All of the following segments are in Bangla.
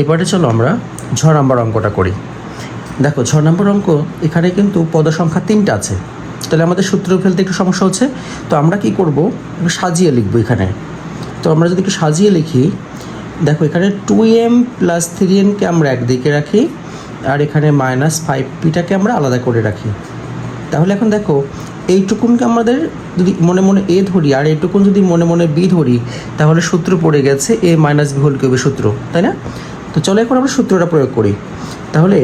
এবারে চলো আমরা ছ নম্বর অঙ্কটা করি। দেখো ছ নম্বর অঙ্ক, এখানে কিন্তু পদ সংখ্যা তিনটা আছে। তাহলে আমাদের সূত্র ফেলতে একটু সমস্যা হচ্ছে। তো আমরা কি করব? সাজিয়ে লিখব এখানে। তো আমরা যদি একটু সাজিয়ে লিখি, দেখো, এখানে টু এম প্লাস থ্রি এনকে আমরা একদিকে রাখি, আর এখানে মাইনাস ফাইভ পিটাকে আমরা আলাদা করে রাখি। তাহলে এখন দেখো, এইটুকুনকে আমাদের যদি মনে মনে এ ধরি, আর এইটুকুন যদি মনে মনে বি ধরি, তাহলে সূত্র পড়ে গেছে এ মাইনাস বি হোল কিউবের সূত্র, তাই না? তো চলো এখন আমরা সূত্রটা প্রয়োগ করি। তাহলে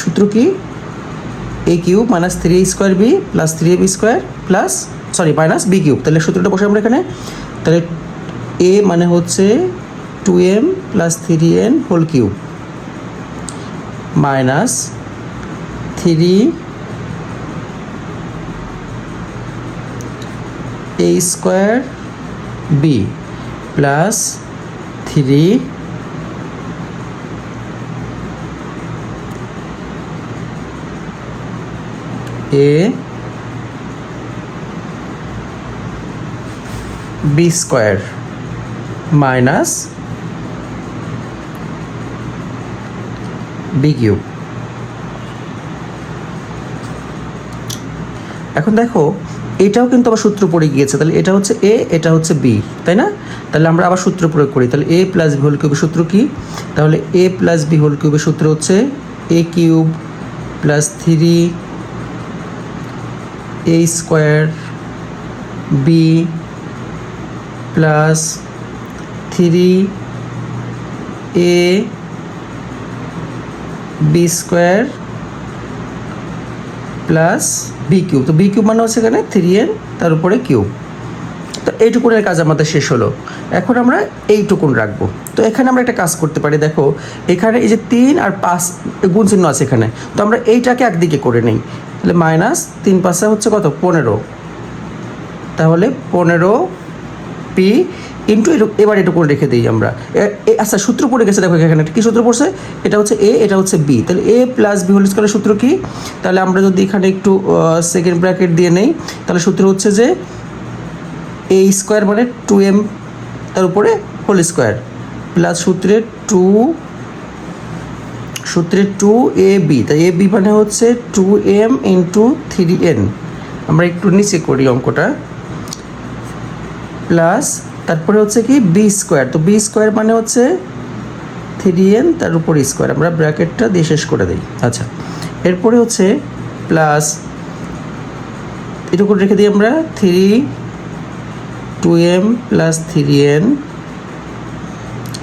সূত্র কি? A cube minus three A square B plus three A B square plus sorry minus B cube. তাহলে সূত্রটা বসে আমরা এখানে। তাহলে এ মানে হচ্ছে two M plus three N whole cube. Minus three A square B plus three A, B square minus B cube. এখন দেখো, এটাও কিন্তু আবার সূত্র পড়ে গিয়েছে, তাহলে এটা হচ্ছে এ, এটা হচ্ছে বি, তাই না? তাহলে আমরা আবার সূত্র প্রয়োগ করি, তাহলে এ প্লাস বি হোল কিউবের সূত্র কি? তাহলে এ প্লাস বি হোল কিউবের সূত্র হচ্ছে A cube plus three A square B plus three A B square plus B cube তো বি কিউব মানে হচ্ছে এখানে থ্রি এন তার উপরে কিউব তো এইটুকুনের কাজ আমাদের শেষ হলো। এখন আমরা এইটুকুন রাখব। তো এখানে আমরা একটা কাজ করতে পারি, দেখো, এখানে এই যে তিন আর পাঁচ গুণ চিহ্ন আছে এখানে। তো আমরা এইটাকে একদিকে করে নিই। তাহলে মাইনাস তিন পাঁচে হচ্ছে কত? পনেরো। তাহলে পনেরো পি ইন্টু এবার এটুকু রেখে দিই আমরা। আচ্ছা সূত্র পড়ে গেছে, দেখো এখানে কি সূত্র পড়ছে? এটা হচ্ছে এ, এটা হচ্ছে বি। তাহলে এ প্লাস বি হোল স্কোয়ারের সূত্র কি? তাহলে আমরা যদি এখানে একটু সেকেন্ড ব্র্যাকেট দিয়ে নেই, তাহলে সূত্র হচ্ছে যে এ স্কোয়ার মানে টু এম তার উপরে হোল স্কোয়ার প্লাস সূত্রে টু সূত্রে টু এ বি তাই এ বি মানে হচ্ছে two M into three N আমরা একটু নিচে করি অঙ্কটা। প্লাস তারপরে হচ্ছে কি বি স্কোয়ার তো বি স্কোয়ার মানে হচ্ছে থ্রি এন তার উপর স্কোয়ার আমরা ব্র্যাকেটটা দিয়ে শেষ করে দিই। আচ্ছা এরপরে হচ্ছে প্লাস এটুকু রেখে দিই আমরা three two M plus three N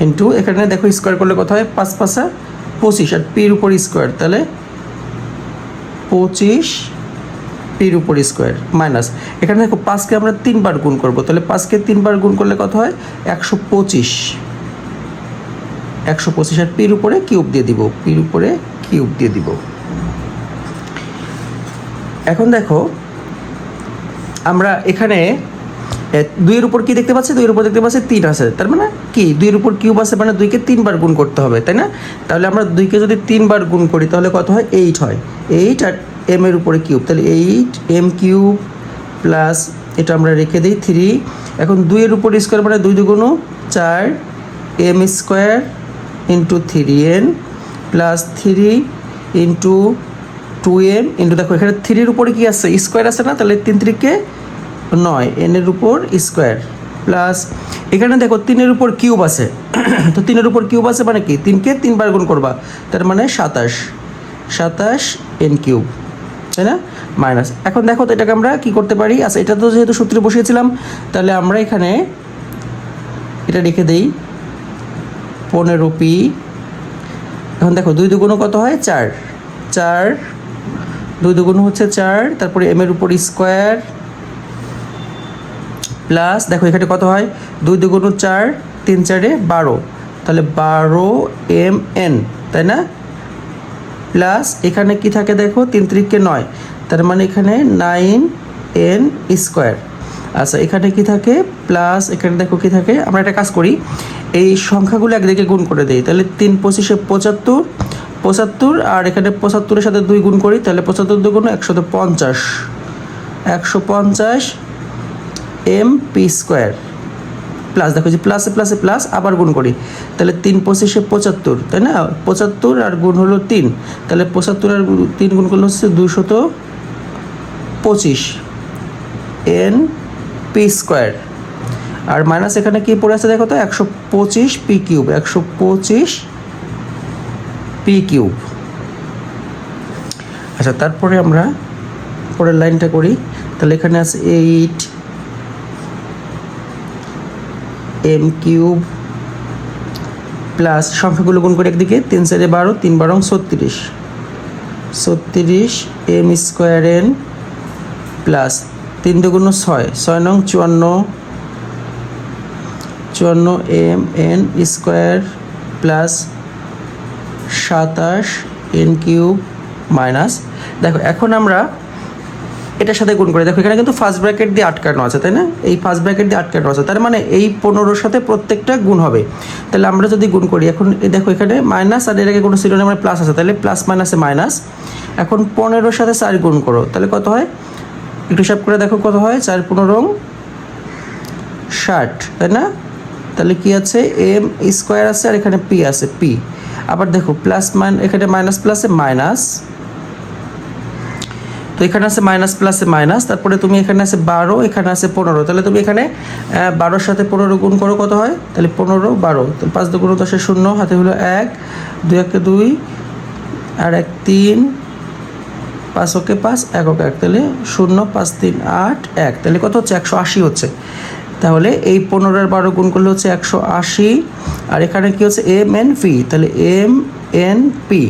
into এখানে দেখো স্কোয়ার করলে কত হয়? পাঁচ পাঁচা পঁচিশ আর পির উপর স্কোয়ার, তাহলে পঁচিশ পির উপর স্কোয়ার মাইনাস। এখানে দেখো পাঁচকে আমরা তিনবার গুণ করব, তাহলে পাঁচকে তিনবার গুণ করলে কত হয়? একশো পঁচিশ। একশো পঁচিশ আর পির উপরে কিউব দিয়ে দিব, পির উপরে কিউব দিয়ে দিব। এখন দেখো, আমরা এখানে দুইয়ের উপর কি দেখতে পাচ্ছি? দুইয়ের উপর দেখতে পাচ্ছি তিন আছে। তার মানে কি? দুইয়ের উপর কিউব আছে মানে দুইকে তিনবার গুণ করতে হবে, তাই না? তাহলে আমরা দুইকে যদি তিনবার গুণ করি, তাহলে কত হয়? এইট হয়। এইট আর এম এর উপরে কিউব তাহলে এইট এম কিউব প্লাস এটা আমরা রেখে দিই থ্রি এখন দুইয়ের উপর স্কোয়ার মানে দুই দুগুণ চার M square into three N plus three into two M into দেখো, এখানে থ্রির উপরে কি আছে? স্কোয়ার আছে না? তাহলে তিন তিরিকে নয় এনের উপর স্কোয়ার প্লাস এখানে দেখো তিনের উপর কিউব আছে। তো তিনের উপর কিউব আছে মানে কি? তিনকে তিনবার গুণ করবা, তার মানে সাতাশ। সাতাশ এন কিউব তাই না? মাইনাস এখন দেখো তো এটাকে আমরা কি করতে পারি? আচ্ছা এটা তো যেহেতু সূত্রে বসিয়েছিলাম, তাহলে আমরা এখানে এটা রেখে দেই। পনেরো পি এখন দেখো দুই দুগুণ কত হয়? চার। চার, দুই দুগুণ হচ্ছে চার, তারপরে এম এর উপর স্কোয়ার প্লাস দেখো এখানে কত হয়? দুই দুগুণ চার, তিন চারে বারো। তাহলে বারো এম এন তাই না? প্লাস এখানে কি থাকে দেখো? তিন তিরিককে নয়। তার মানে এখানে নাইন এন স্কোয়ার। আচ্ছা এখানে কি থাকে? প্লাস এখানে দেখো কি থাকে? আমরা একটা কাজ করি। এই সংখ্যাগুলো একদিকে গুণ করে দিই। তাহলে তিন পঁচিশে পঁচাত্তর পঁচাত্তর আর এখানে পঁচাত্তরের সাথে দুই গুণ করি। তাহলে পঁচাত্তর দুগুণ একশত পঞ্চাশ। একশো পঞ্চাশ এম পি স্কোয়ার। প্লাস দেখো যে প্লাসে প্লাসে প্লাস আবার গুণ করি। তাহলে তিন পঁচিশে পঁচাত্তর, তাই না? পঁচাত্তর আর গুণ হলো তিন। তাহলে পঁচাত্তর আর তিন গুণ করলে হচ্ছে দুশত পঁচিশ। N P square. আর মাইনাস এখানে কি পড়ে আছে দেখো তো? একশো পঁচিশ পি কিউব, একশো পঁচিশ পি কিউব। আচ্ছা তারপরে আমরা পরের লাইনটা করি। তাহলে এখানে আছে এইট এম কিউব প্লাস সংখ্যাগুলো গুণ করে একদিকে, তিন চারে বারো, তিন বারো ছত্রিশ। ছত্রিশ এম স্কোয়ার এন প্লাস তিন দুগুণ ছয় ছয় নং চুয়ান্ন চুয়ান্ন এম এন স্কোয়ার প্লাস সাতাশ এন কিউব মাইনাস দেখো, এখন আমরা এটার সাথে গুণ করে। দেখো, এখানে কিন্তু ফার্স্ট ব্র্যাকেট দিয়ে আটকানো আছে, তাই না? এই ফার্স্ট ব্র্যাকেট দিয়ে আটকানো আছে। তার মানে এই পনেরোর সাথে প্রত্যেকটা গুণ হবে। তাহলে আমরা যদি গুণ করি, এখন দেখো, এখানে মাইনাস আর এর আগে কোনো না মানে প্লাস আছে। তাহলে প্লাস মাইনাসে মাইনাস এখন পনেরোর সাথে চার গুণ করো। তাহলে কত হয়? একটু হিসাব করে দেখো কত হয়? চার পনেরো ষাট, তাই না? তাহলে কি আছে? এম স্কোয়ার আছে আর এখানে পি আছে পি আবার দেখো প্লাস মাইন এখানে মাইনাস প্লাসে মাইনাস তো এখানে আছে মাইনাস প্লাসে মাইনাস তারপরে তুমি এখানে আছে বারো, এখানে আছে পনেরো। তাহলে তুমি এখানে বারোর সাথে পনেরো গুণ করো, কত হয়? তাহলে পনেরো, বারো। তাহলে পাঁচ দুগুণ দশে শূন্য, হাতে হলো এক, দুই একে দুই, আর এক তিন, পাঁচ ওকে পাঁচ, এক ওকে এক। তাহলে শূন্য, পাঁচ তিন, আট, এক। তাহলে কত হচ্ছে? একশো আশি হচ্ছে। তাহলে এই পনেরো আর বারো গুণ করলে হচ্ছে একশো আশি। আর এখানে কি হচ্ছে? এম এন পি তাহলে এম এন পি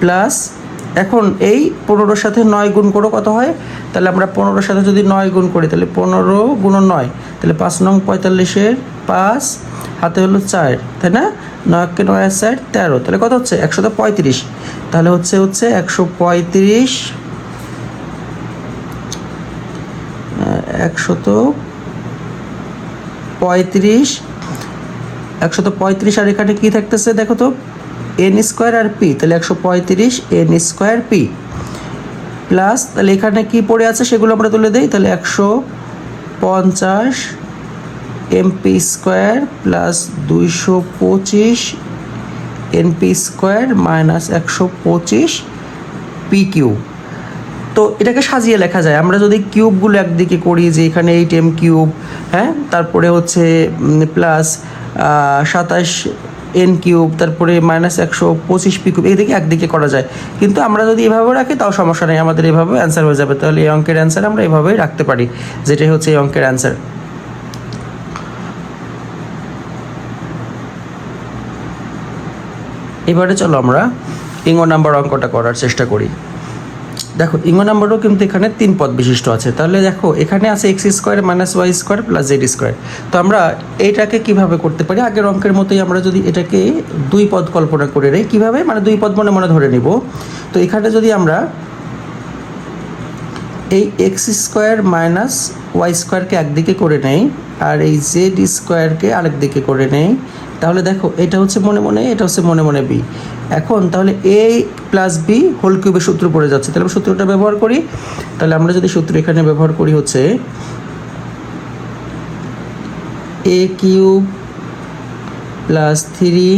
প্লাস এখন এই পনেরোর সাথে নয় গুণ করো কত হয়? তাহলে আমরা পনেরোর সাথে যদি নয় গুণ করি, তাহলে পনেরো গুণ নয়। তাহলে পাঁচ নং পঁয়তাল্লিশের পাঁচ, হাতে হলো চার, তাই না? নয়কে নয় চার, তেরো। তাহলে কত হচ্ছে? একশো পঁয়ত্রিশ। তাহলে হচ্ছে হচ্ছে একশো পঁয়ত্রিশ একশত পঁয়ত্রিশ। একশত পঁয়ত্রিশ আর এখানে কী থাকতেছে? দেখো তো এন স্কোয়ার আর পি তাহলে একশো পঁয়ত্রিশ এন স্কোয়ার পি প্লাস তাহলে এখানে কি পড়ে আছে সেগুলো আমরা তুলে দিই, তাহলে একশো পঞ্চাশ এমপি স্কোয়ার প্লাস দুইশো পঁচিশ এনপি স্কোয়ার মাইনাস একশো পঁচিশ পি কিউব তো এটাকে সাজিয়ে লেখা যায়। আমরা যদি কিউবগুলো একদিকে করি, যে এখানে এইট এম কিউব হ্যাঁ? তারপরে হচ্ছে প্লাস সাতাশ এন কিউব, তারপরে মাইনাস একশো পঁচিশ পি কিউব এদিকে একদিকে করা যায়। কিন্তু আমরা যদি এভাবে রাখি, তাও সমস্যা নেই, আমাদের এভাবে অ্যান্সার হয়ে যাবে। তাহলে এই অঙ্কের অ্যান্সার আমরা এভাবেই রাখতে পারি, যেটাই হচ্ছে এই অঙ্কের অ্যান্সার এবারে চলো আমরা ইঙ্গো নাম্বার অঙ্কটা করার চেষ্টা করি। দেখো ইঙ্গো নাম্বারও কিন্তু এখানে তিন পদ বিশিষ্ট আছে। তাহলে দেখো, এখানে আছে X square minus Y square plus Z square তো আমরা এইটাকে কীভাবে করতে পারি? আগের অঙ্কের মতোই আমরা যদি এটাকে দুই পদ কল্পনা করে নিই, কীভাবে? মানে দুই পদ মনে মনে ধরে নিব। তো এখানে যদি আমরা এই এক্স স্কোয়ার মাইনাস ওয়াই স্কোয়ারকে একদিকে করে নেই, আর এই জেড স্কোয়ারকে আরেক দিকে করে নেই, তাহলে দেখো, এটা হচ্ছে মনে মনে, এটা হচ্ছে মনে মনে বি এখন তাহলে এ প্লাস বি হোল কিউবের সূত্র পড়ে যাচ্ছে। তাহলে আমরা সূত্রটা ব্যবহার করি। তাহলে আমরা যদি সূত্র এখানে ব্যবহার করি হচ্ছে A cube plus three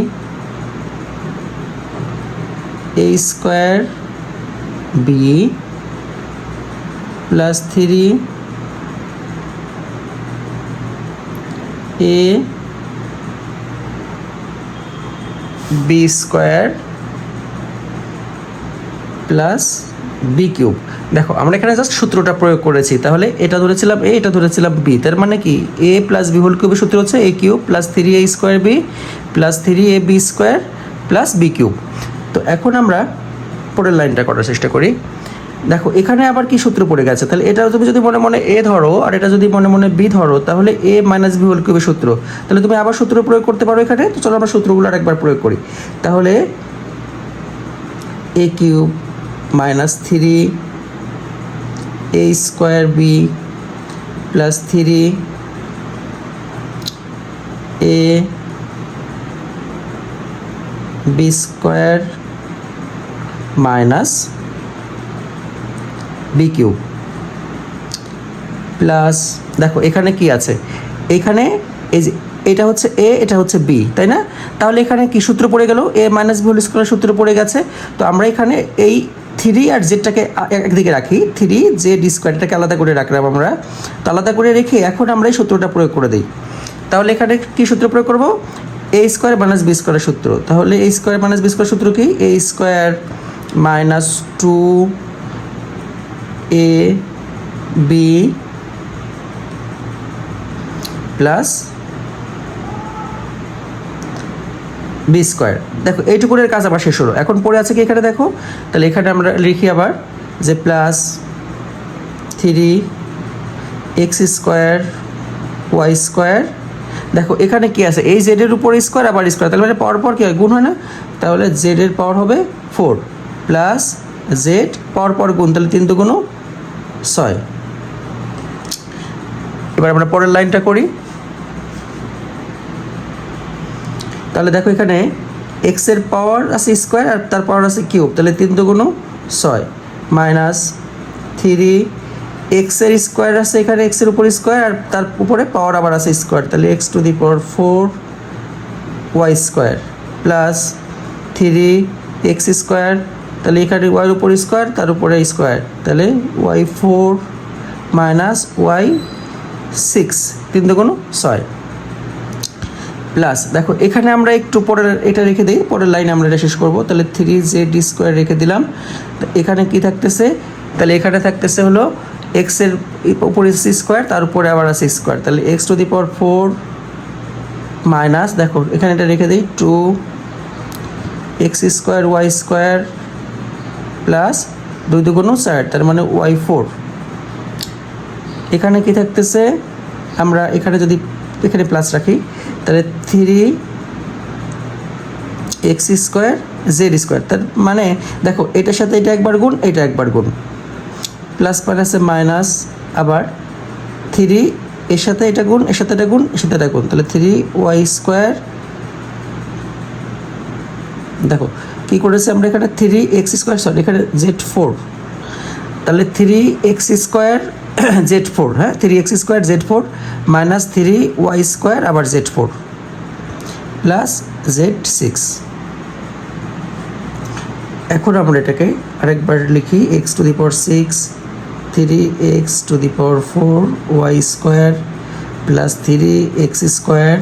A square B plus three A B square plus B cube দেখো, আমরা এখানে জাস্ট সূত্রটা প্রয়োগ করেছি। তাহলে এটা ধরেছিলাম এ এটা ধরেছিলাম বি তার মানে কি? এ প্লাস বি হোল কিউবের সূত্র হচ্ছে A cube plus three A square B plus three A B square plus B cube তো এখন আমরা পরের লাইনটা করার চেষ্টা করি। দেখো, এখানে আবার কি সূত্র পড়ে গেছে? তাহলে এটা তুমি যদি মনে মনে এ ধরো, আর এটা যদি মনে মনে বি ধরো, তাহলে এ মাইনাস বি হোল কিউবের সূত্র। তাহলে তুমি আবার সূত্র প্রয়োগ করতে পারো এখানে, তো চলো আমরা সূত্রগুলো আরেকবার প্রয়োগ করি। তাহলে A cube minus three A square B plus three A B square minus B cube plus দেখো, এখানে কি আছে? এখানে এই যে, এটা হচ্ছে এ এটা হচ্ছে বি তাই না? তাহলে এখানে কি সূত্র পড়ে গেল? A minus B whole square সূত্র পড়ে গেছে। তো আমরা এখানে এই থ্রি আর জেডটাকে একদিকে রাখি। থ্রি জেড স্কোয়ারটাকে আলাদা করে রাখলাম আমরা। তো আলাদা করে রেখে এখন আমরা এই সূত্রটা প্রয়োগ করে দিই। তাহলে এখানে কি সূত্র প্রয়োগ করব? এ স্কোয়ার মাইনাস বি স্কোয়ারের সূত্র। তাহলে A square minus B square সূত্র কি? A square minus two A B plus B square দেখো, এইটুকুনের কাজ আবার শেষ হলো। এখন পড়ে আছে কি এখানে দেখো? তাহলে এখানে আমরা লিখি আবার যে plus three X square Y square দেখো, এখানে কি আছে? এই জেডের উপর স্কোয়ার আবার স্কোয়ার তাহলে মানে পাওয়ার পর কী হয়? গুণ হয় না? তাহলে জেডের পাওয়ার হবে ফোর প্লাস জেড পাওয়ার পর গুণ তাহলে তিন দুগুণ ছয়। এবার আমরা পরের লাইনটা করি। তাহলে দেখো এখানে এক্সের পাওয়ার আছে স্কোয়ার আর তার পাওয়ার আছে কিউব তাহলে তিন দুগুণ ছয়। মাইনাস থ্রি এক্সের স্কোয়ার আছে এখানে এক্সের উপর স্কোয়ার আর তার উপরে পাওয়ার আবার আছে স্কোয়ার তাহলে X to the power four Y square plus three X square তাহলে এখানে ওয়াইয়ের উপর স্কোয়ার তার উপরে স্কোয়ার তাহলে Y four minus Y six তিন দুগুণ ছয়। প্লাস দেখো, এখানে আমরা একটু পরের, এটা রেখে দিই, পরের লাইনে আমরা এটা শেষ করব। তাহলে থ্রি জেড স্কোয়ার রেখে দিলাম। এখানে কি থাকতেছে? তাহলে এখানে থাকতেছে হলো এক্সের উপরে সি স্কোয়ার তার উপরে আবার আছে স্কোয়ার তাহলে X to the power four minus দেখো, এখানে এটা রেখে দিই two X square Y square plus দুই দুগুণ চার তার মানে ওয়াই ফোর। এখানে কি থাকতেছে? আমরা এখানে যদি এখানে প্লাস রাখি, তাহলে three X square Z square তার মানে দেখো, এটার সাথে এটা একবার গুণ, এটা একবার গুণ। প্লাস মাইনাসে মাইনাস আবার থ্রি এর সাথে এটা গুণ, এর সাথে এটা গুণ, এর সাথে এটা গুণ। তাহলে থ্রি ওয়াই স্কোয়ার দেখো কী করেছে আমরা এখানে থ্রি এক্স স্কোয়ার সরি এখানে জেড ফোর তাহলে three X square Z four হ্যাঁ? Three X square Z four minus three Y square আবার Z four plus Z six এখন আমরা এটাকে আরেকবার লিখি X to the power six three X to the power four Y square plus three X square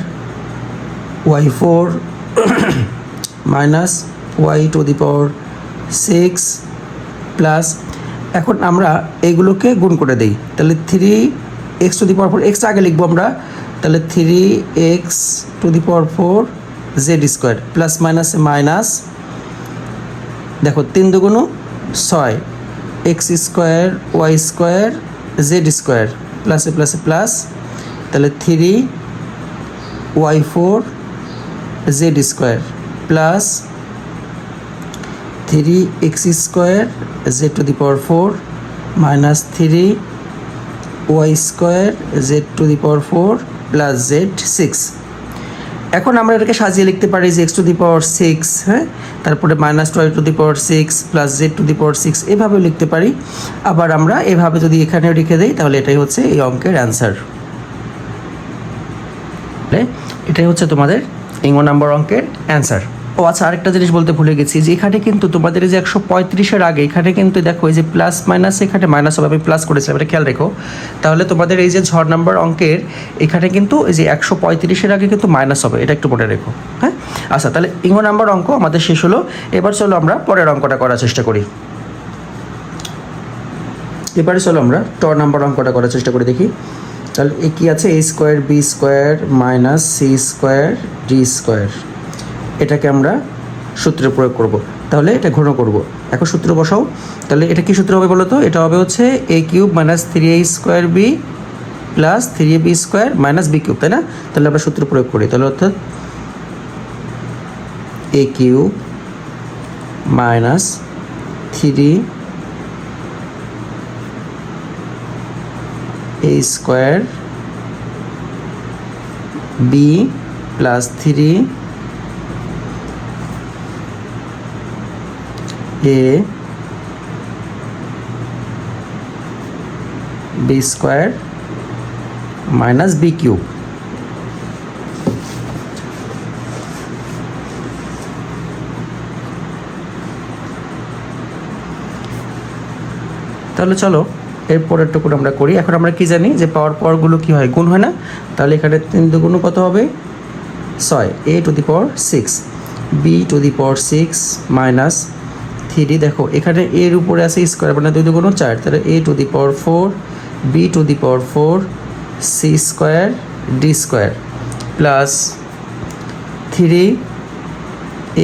Y four minus Y to the power six plus এখন আমরা এইগুলোকে গুণ করে দিই। তাহলে three X to the power four X আগে লিখব আমরা। তাহলে three X to the power four Z square plus মাইনাসে মাইনাস দেখো তিন দুগুণ ছয় X square Y square Z square প্লাসে প্লাসে প্লাস তাহলে three Y four Z square plus three X square Z to the power four minus three Y square Z to the power four plus Z six এখন আমরা এটাকে সাজিয়ে লিখতে পারি যে X to the power six হ্যাঁ? তারপরে minus Y to the power six plus Z to the power six এভাবেও লিখতে পারি। আবার আমরা এভাবে যদি এখানে রেখে দিই, তাহলে এটাই হচ্ছে এই অঙ্কের অ্যান্সার এটাই হচ্ছে তোমাদের ইঙ্গো নাম্বার অঙ্কের অ্যান্সার ও আচ্ছা আরেকটা জিনিস বলতে ভুলে গেছি যে এখানে কিন্তু তোমাদের যে একশো পঁয়ত্রিশের আগে, এখানে কিন্তু দেখো এই যে প্লাস মাইনাস, এখানে মাইনাস হবে, আমি প্লাস করেছিলাম, এটা খেয়াল রেখো। তাহলে তোমাদের এই যে ঝড় নাম্বার অঙ্কের, এখানে কিন্তু এই যে একশো পঁয়ত্রিশের আগে কিন্তু মাইনাস হবে, এটা একটু মনে রেখো হ্যাঁ? আচ্ছা তাহলে ইঙ্গো নাম্বার অঙ্ক আমাদের শেষ হলো, এবার চলো আমরা পরের অঙ্কটা করার চেষ্টা করি। এবারে চলো আমরা ট নাম্বার অঙ্কটা করার চেষ্টা করে, দেখি। তাহলে এ কী আছে? A square B square minus C square D square. এটাকে আমরা সূত্রে প্রয়োগ করব। তাহলে এটা ঘন করব। এখন সূত্র বসাও। তাহলে এটা কি সূত্র হবে বলো তো? এটা হবে হচ্ছে A cube minus three A square B plus three A B square minus B cube, তাই না? তাহলে আমরা সূত্র প্রয়োগ করি। তাহলে অর্থাৎ A cube minus three A square B plus three A B square minus B cube তাহলে চলো এরপরেরটুকু আমরা করি। এখন আমরা কি জানি যে পাওয়ার পাওয়ারগুলো কি হয়? গুণ হয় না? তাহলে এখানে তিন দুগুণ কত হবে? ছয়। A to the power six B to the power six minus three দেখো, এখানে এর উপরে আছে স্কোয়ার মানে দুই দুগুণ চার, তাহলে A to the power four B to the power four C square D square plus three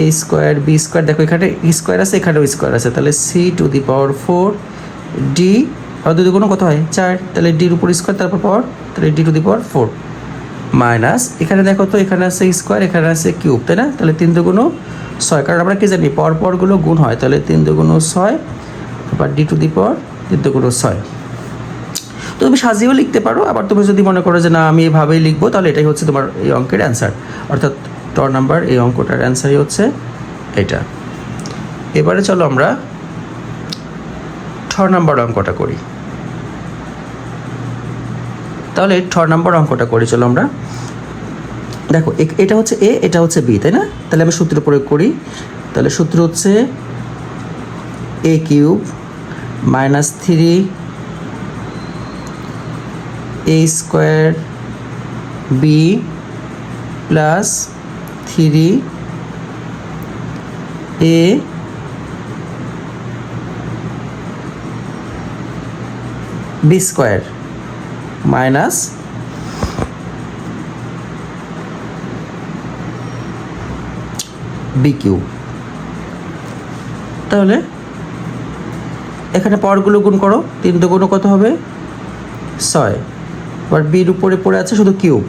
A square B square দেখো, এখানে স্কোয়ার আছে, এখানেও স্কোয়ার আছে, তাহলে C to the power four D আর দুই দুগুণ কত হয়? চার, তাহলে ডির উপর স্কোয়ার তারপর পাওয়ার তাহলে D to the power four minus এখানে দেখো তো, এখানে আছে স্কোয়ার এখানে আছে কিউব তাই না? তাহলে তিন দুগুণ ছয়। কারণ আমরা কি জানি, পর পরগুলো গুণ হয়, তাহলে তিন দুগুণ ছয় তারপর ডি টু দি পর তিন দুগুণ ছয়। তো তুমি সাজিয়েও লিখতে পারো, আবার তুমি যদি মনে করো যে না, আমি এভাবেই লিখব, তাহলে এটাই হচ্ছে তোমার এই অঙ্কের অ্যান্সার অর্থাৎ ট নাম্বার এই অঙ্কটার অ্যান্সারই হচ্ছে এটা। এবারে চলো আমরা ঠ নাম্বার অঙ্কটা করি। তাহলে ঠ নাম্বার অঙ্কটা করি, চলো আমরা। দেখো এটা হচ্ছে এ, এটা হচ্ছে বি, তাই না? তাহলে আমি সূত্র প্রয়োগ করি। তাহলে সূত্র হচ্ছে A cube minus three A square B plus three A B square minus B cube তাহলে? এখানে পাওয়ারগুলো গুণ করো, তিন দুগুণ কত হবে? ছয়। এবার বির উপরে পড়ে আছে শুধু কিউব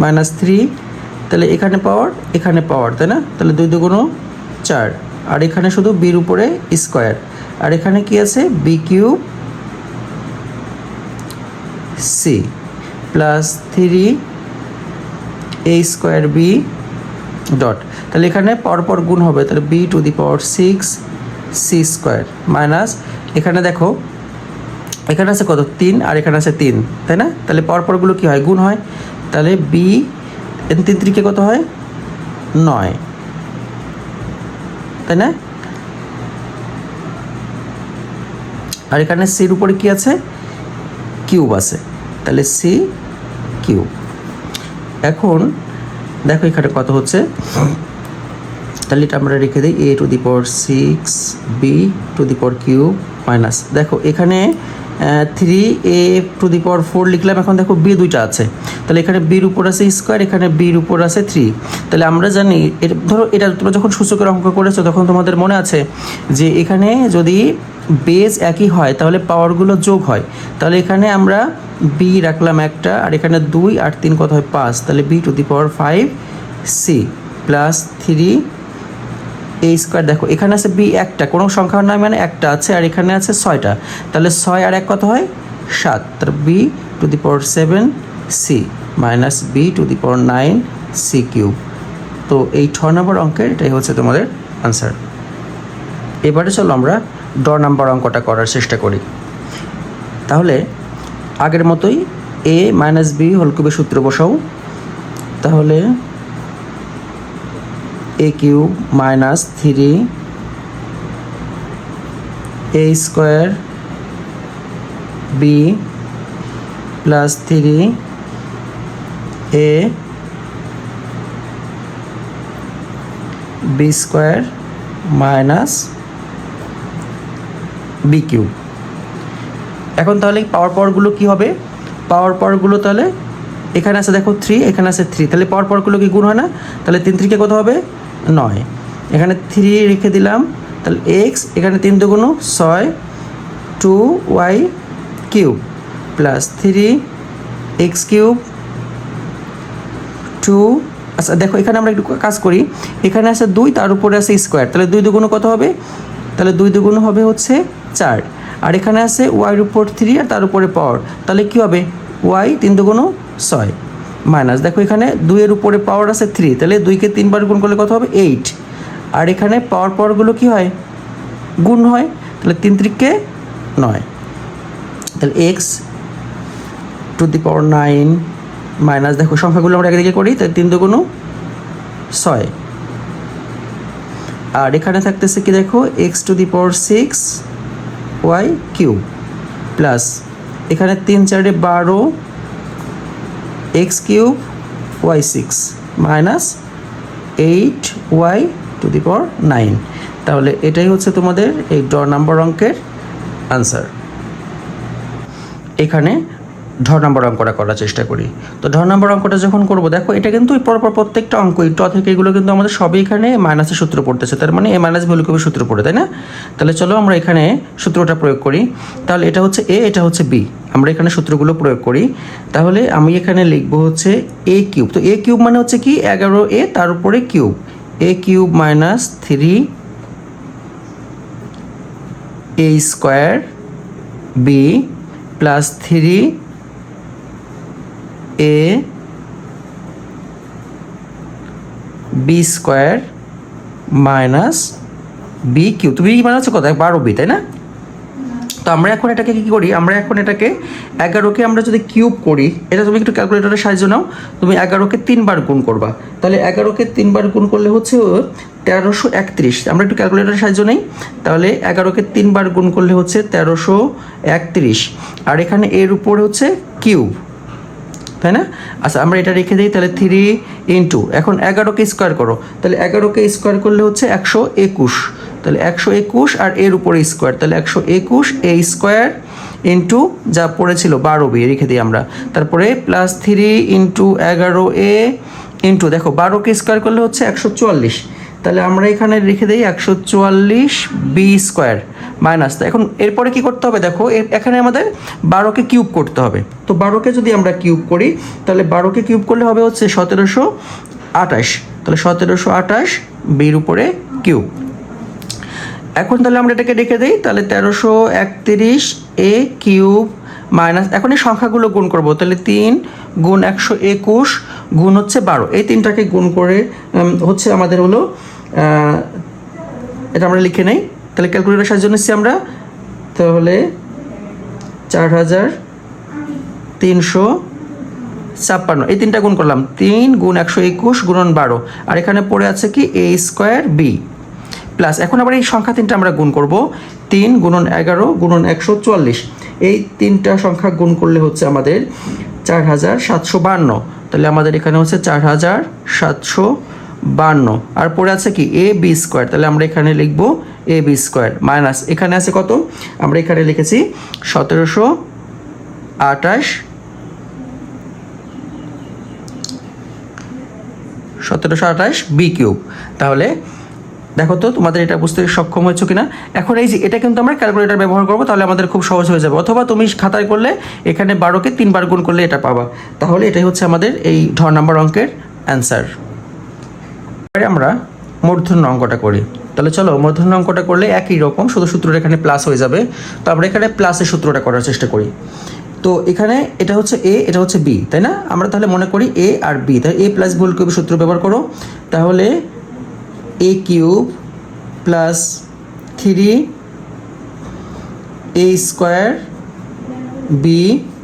মাইনাস থ্রি তাহলে এখানে পাওয়ার এখানে পাওয়ার তাই না? তাহলে দুই দুগুণ চার। আর এখানে শুধু বির উপরে স্কোয়ার আর এখানে কি আছে? B cube C plus three A square B dot তাহলে এখানে পরপর গুণ হবে, তাহলে B to the power six C square minus এখানে দেখো, এখানে আছে কত? তিন, আর এখানে আছে তিন, তাই না? তাহলে পরপরগুলো কী হয়? গুণ হয়, তাহলে বি তিন তিরিকে কত হয়? নয়, তাই না? আর এখানে সির উপরে কি আছে? কিউব আছে, তাহলে সি কিউব এখন দেখো এখানে কত হচ্ছে? তাহলে এটা আমরা রেখে দিই A to the power six B to the power cube minus দেখো, এখানে three A to the power four লিখলাম, এখন দেখো বি দুইটা আছে। তাহলে এখানে বির উপর আছে স্কোয়ার এখানে বির উপর আছে থ্রি তাহলে আমরা জানি এটা ধরো, এটা তোমরা যখন সূচকের অঙ্ক করেছ, তখন তোমাদের মনে আছে যে এখানে যদি বেস একই হয়, তাহলে পাওয়ারগুলো যোগ হয়। তাহলে এখানে আমরা বি রাখলাম একটা, আর এখানে দুই, আর তিন কত হয়? পাঁচ। তাহলে B to the power five C plus three A square, দেখো, এখানে আছে বি একটা, কোনো সংখ্যা নয় মানে একটা আছে, আর এখানে আছে ছয়টা। তাহলে ছয় আর এক কত হয়? সাত। তার B to the power seven C, minus B to the power nine C cube. তো এই ছ নম্বর অঙ্কের এটাই হচ্ছে তোমাদের আনসার। এবারে চলো আমরা ড নাম্বার অঙ্কটা করার চেষ্টা করি। তাহলে আগের মতোই এ মাইনাস বি হোল কিউবের সূত্র বসাও। তাহলে A cube minus three A square B plus three A B square minus B cube এখন তাহলে পাওয়ার পাওয়ারগুলো কী হবে? পাওয়ার পাওয়ারগুলো তাহলে এখানে আছে দেখো থ্রি এখানে আছে থ্রি তাহলে পাওয়ার পাওয়ারগুলো কি গুণ হয় না? তাহলে তিন থ্রিকে কত হবে? নয়। এখানে থ্রি রেখে দিলাম। তাহলে এক্স এখানে তিন দুগুণ ছয় two Y cube plus three X cube two আচ্ছা দেখো, এখানে আমরা একটু কাজ করি। এখানে আছে দুই, তার উপরে আছে স্কোয়ার তাহলে দুই দুগুণ কত হবে? তাহলে দুই দুগুণ হবে হচ্ছে চার। আর এখানে আছে ওয়াইয়ের উপর থ্রি আর তার উপরে পাওয়ার তাহলে কী হবে? ওয়াই তিন দুগুণ ছয়। মাইনাস দেখো এখানে দুইয়ের উপরে পাওয়ার আছে থ্রি তাহলে দুইকে তিনবার গুণ করলে কত হবে? এইট আর এখানে পাওয়ার পাওয়ারগুলো কী হয়? গুণ হয়, তাহলে তিন ত্রিককে নয়। তাহলে X to the power nine minus দেখো সংখ্যাগুলো আমরা একদিকে করি তাই তিন দুগুণ ছয়। আর এখানে থাকতেছে কি দেখো? X to the power six Y cube plus এখানে তিন চারে বারো X cube Y six minus eight Y to the power nine. তাহলে এটাই হচ্ছে তোমাদের এই ড নাম্বার অঙ্কের আনসার। এখানে ঢ নম্বর অঙ্কটা করার চেষ্টা করি। তো ঢ নাম্বার অঙ্কটা যখন করব, দেখো এটা কিন্তু পরপর প্রত্যেকটা অঙ্ক ট থেকে এগুলো কিন্তু আমাদের সবই এখানে মাইনাসের সূত্র পড়তেছে, তার মানে এ মাইনাস ভ্যালু কবে সূত্র পড়ে, তাই না? তাহলে চলো আমরা এখানে সূত্রটা প্রয়োগ করি। তাহলে এটা হচ্ছে এ এটা হচ্ছে বি আমরা এখানে সূত্রগুলো প্রয়োগ করি। তাহলে আমি এখানে লিখব হচ্ছে এ কিউব তো এ কিউব মানে হচ্ছে কি? এগারো এ তার উপরে cube A cube minus three A square B plus three A B square minus B cube তো বি মানে হচ্ছে কত? বারো বি, তাই না? তো আমরা এখন এটাকে কী করি? আমরা এখন এটাকে এগারোকে আমরা যদি কিউব করি, এটা তুমি একটু ক্যালকুলেটরের সাহায্য নাও, তুমি এগারোকে তিনবার গুণ করবা। তাহলে এগারোকে তিনবার গুণ করলে হচ্ছে তেরোশো একত্রিশ। আমরা একটু ক্যালকুলেটরের সাহায্য নেই? তাহলে এগারোকে তিনবার গুণ করলে হচ্ছে তেরোশো একত্রিশ। আর এখানে এর উপরে হচ্ছে কিউব। তাই না? আচ্ছা আমরা এটা রেখে দিই, তাহলে থ্রি ইন্টু এখন এগারোকে স্কোয়ার করো। তাহলে এগারোকে স্কোয়ার করলে হচ্ছে একশো একুশ। তাহলে একশো একুশ আর এর উপরে স্কোয়ার তাহলে একশো একুশ এ স্কোয়ার ইন্টু যা পড়েছিল বারো বি, রেখে দিই আমরা। তারপরে প্লাস থ্রি ইন্টু এগারো এ ইন্টু দেখো, বারোকে স্কোয়ার করলে হচ্ছে একশো চুয়াল্লিশ। তাহলে আমরা এখানে রেখে দিই একশো চুয়াল্লিশ বি স্কোয়ার মাইনাস। তো এখন এরপরে কি করতে হবে দেখো এখানে আমাদের বারোকে কিউব করতে হবে। তো বারোকে যদি আমরা কিউব করি, তাহলে বারোকে কিউব করলে হবে হচ্ছে সতেরোশো আঠাশ। তাহলে সতেরোশো আঠাশ বির উপরে কিউব। এখন তাহলে আমরা এটাকে রেখে দিই, তাহলে তেরোশো একত্রিশ এ কিউব মাইনাস এখন এই সংখ্যাগুলো গুণ করব, তাহলে তিন গুণ একশো একুশ গুণ হচ্ছে বারো। এই তিনটাকে গুণ করে হচ্ছে আমাদের হলো এটা আমরা লিখে নেই। তাহলে ক্যালকুলেটার সাহায্য নিচ্ছি আমরা, তাহলে চার হাজার তিনশো ছাপ্পান্ন। এই তিনটা গুণ করলাম, তিন গুণ একশো একুশ গুণন বারো। আর এখানে পড়ে আছে কি এ স্কোয়ার বি প্লাস এখন আবার এই সংখ্যা তিনটা আমরা গুণ করব, তিন গুণন এগারো গুণন একশো চুয়াল্লিশ এই তিনটা সংখ্যা গুণ করলে হচ্ছে আমাদের চার হাজার সাতশো বান্ন। তাহলে আমাদের এখানে হচ্ছে চার হাজার সাতশো বান্ন। আর পড়ে আছে কি এ বি স্কোয়ার তাহলে আমরা এখানে লিখব এ বি স্কোয়ার মাইনাস এখানে আছে কত? আমরা এখানে লিখেছি সতেরোশো আটাশ সতেরোশো আঠাশ বি কিউব তাহলে দেখো তো, তোমাদের এটা বুঝতে সক্ষম হয়েছো কিনা? এখন এই যে, এটা কিন্তু আমরা ক্যালকুলেটর ব্যবহার করব, তাহলে আমাদের খুব সহজ হয়ে যাবে। অথবা তুমি খাতায় করলে, এখানে বারোকে তিনবার গুণ করলে এটা পাবা। তাহলে এটাই হচ্ছে আমাদের এই ঢ নাম্বার অঙ্কের অ্যান্সার আমরা মূর্ধন্য অঙ্কটা করি। তাহলে চলো, মূর্ধন্য অঙ্কটা করলে একই রকম, শুধু সূত্রটা এখানে প্লাস হয়ে যাবে। তো আমরা এখানে প্লাসের সূত্রটা করার চেষ্টা করি। তো এখানে এটা হচ্ছে এ এটা হচ্ছে বি তাই না? আমরা তাহলে মনে করি এ আর বি তাহলে এ প্লাস ভুল কিউব সূত্র ব্যবহার করো। তাহলে A cube plus three A square B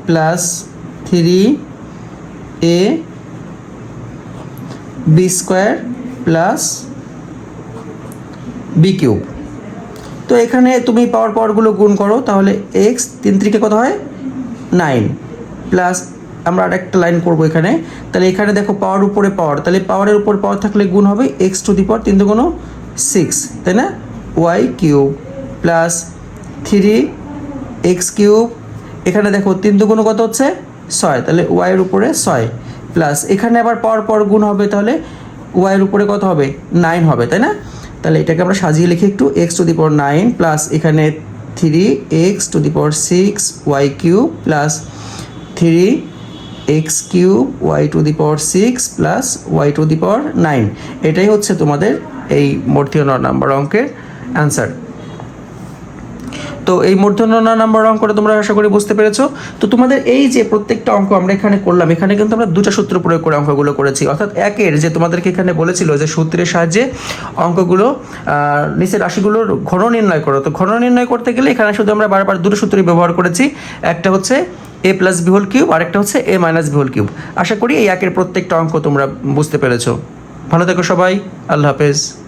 plus three A B square plus B cube তো এখানে তুমি পাওয়ার পাওয়ারগুলো গুণ করো, তাহলে এক্স তিন ত্রিকে কত হয়? নাইন প্লাস আমরা আর একটা লাইন করব এখানে। তাহলে এখানে দেখো পাওয়ার উপরে পাওয়ার তাহলে পাওয়ারের উপর পাওয়ার থাকলে গুণ হবে এক্স টু দি পাওয়ার তিন দুগুণ সিক্স তাই না? Y cube plus three X cube এখানে দেখো তিন দুগুণ কত হচ্ছে? ছয়, তাহলে ওয়াইয়ের উপরে ছয়। প্লাস এখানে আবার পাওয়ার পর গুণ হবে, তাহলে ওয়াইয়ের উপরে কত হবে? নাইন হবে, তাই না? তাহলে এটাকে আমরা সাজিয়ে লিখি একটু X to the power nine plus এখানে three X to the power six Y cube plus three X cube Y to the power six plus Y to the power nine এটাই হচ্ছে তোমাদের এই মর্তীয় নাম্বার অঙ্কের অ্যান্সার তো এই মূর্ধন্য নাম্বার অঙ্কটা তোমরা আশা করি বুঝতে পেরেছ। তো তোমাদের এই যে প্রত্যেকটা অঙ্ক আমরা এখানে করলাম, এখানে কিন্তু আমরা দুটো সূত্র প্রয়োগ করে অঙ্কগুলো করেছি। অর্থাৎ একের যে তোমাদেরকে এখানে বলেছিল যে সূত্রের সাহায্যে অঙ্কগুলো নিচের রাশিগুলোর ঘন নির্ণয় করো। তো ঘন নির্ণয় করতে গেলে এখানে শুধু আমরা বারবার দুটো সূত্রই ব্যবহার করেছি। একটা হচ্ছে A plus B whole cube আর একটা হচ্ছে A minus B whole cube আশা করি এই একের প্রত্যেকটা অঙ্ক তোমরা বুঝতে পেরেছ। ভালো থেকো সবাই, আল্লাহ হাফেজ।